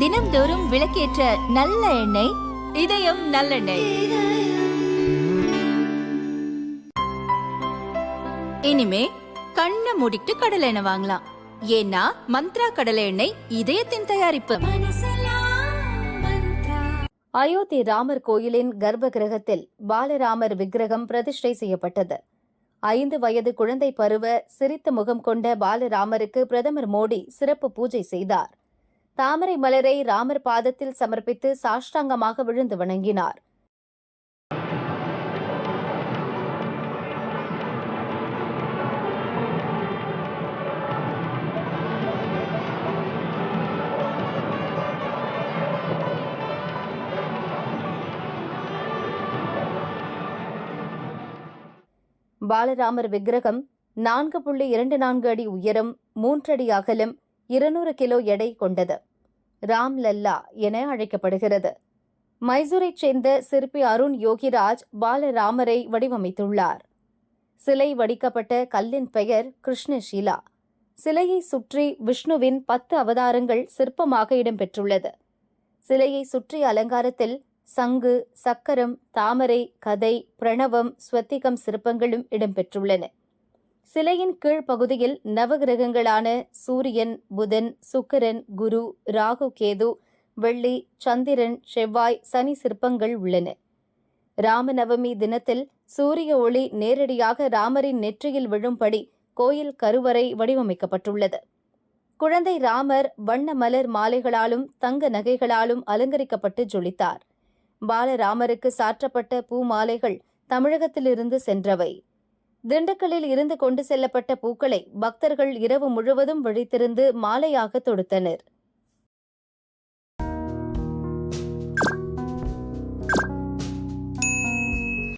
தினம்தோறும் விளக்கேற்ற நல்ல எண்ணெய் இதயம் நல்லெண்ணெய். இனிமே கண்ணை மூடிட்டு கடலை எண்ணெய் வாங்கலாம். ஏன்னா மந்த்ரா கடலை எண்ணெய் இதயத்தின் தயாரிப்பு. அயோத்தி ராமர் கோயிலின் கர்ப்ப கிரகத்தில் பாலராமர் விக்கிரகம் பிரதிஷ்டை செய்யப்பட்டது. ஐந்து வயது குழந்தை பருவ சிரித்த முகம் கொண்ட பாலராமருக்கு பிரதமர் மோடி சிறப்பு பூஜை செய்தார். தாமரை மலரை ராமர் பாதத்தில் சமர்ப்பித்து சாஷ்டாங்கமாக விழுந்து வணங்கினார். பாலராமர் விக்கிரகம் நான்கு புள்ளி இரண்டு நான்கு அடி உயரம் மூன்றடி அகலம் இருநூறு கிலோ எடை கொண்டது. ராம் லல்லா என அழைக்கப்படுகிறது. மைசூரைச் சேர்ந்த சிற்பி அருண் யோகிராஜ் பாலராமரை வடிவமைத்துள்ளார். சிலை வடிக்கப்பட்ட கல்லின் பெயர் கிருஷ்ணஷீலா. சிலையை சுற்றி விஷ்ணுவின் பத்து அவதாரங்கள் சிற்பமாக இடம்பெற்றுள்ளது. சிலையை சுற்றி அலங்காரத்தில் சங்கு சக்கரம் தாமரை கதை பிரணவம் ஸ்வத்திகம் சிற்பங்களும் இடம்பெற்றுள்ளன. சிலையின் கீழ்ப்பகுதியில் நவகிரகங்களான சூரியன் புதன் சுக்கரன் குரு ராகு கேது வெள்ளி சந்திரன் செவ்வாய் சனி சிற்பங்கள் உள்ளன. ராமநவமி தினத்தில் சூரிய ஒளி நேரடியாக ராமரின் நெற்றியில் விழும்படி கோயில் கருவறை வடிவமைக்கப்பட்டுள்ளது. குழந்தை ராமர் வண்ண மலர் மாலைகளாலும் தங்க நகைகளாலும் அலங்கரிக்கப்பட்டு ஜொலித்தார். பாலராமருக்கு சாற்றப்பட்ட பூ மாலைகள் தமிழகத்திலிருந்து சென்றவை. திண்டுக்கல்லில் இருந்து கொண்டு செல்லப்பட்ட பூக்களை பக்தர்கள் இரவு முழுவதும் விழித்திருந்து மாலையாக தொடுத்தனர்.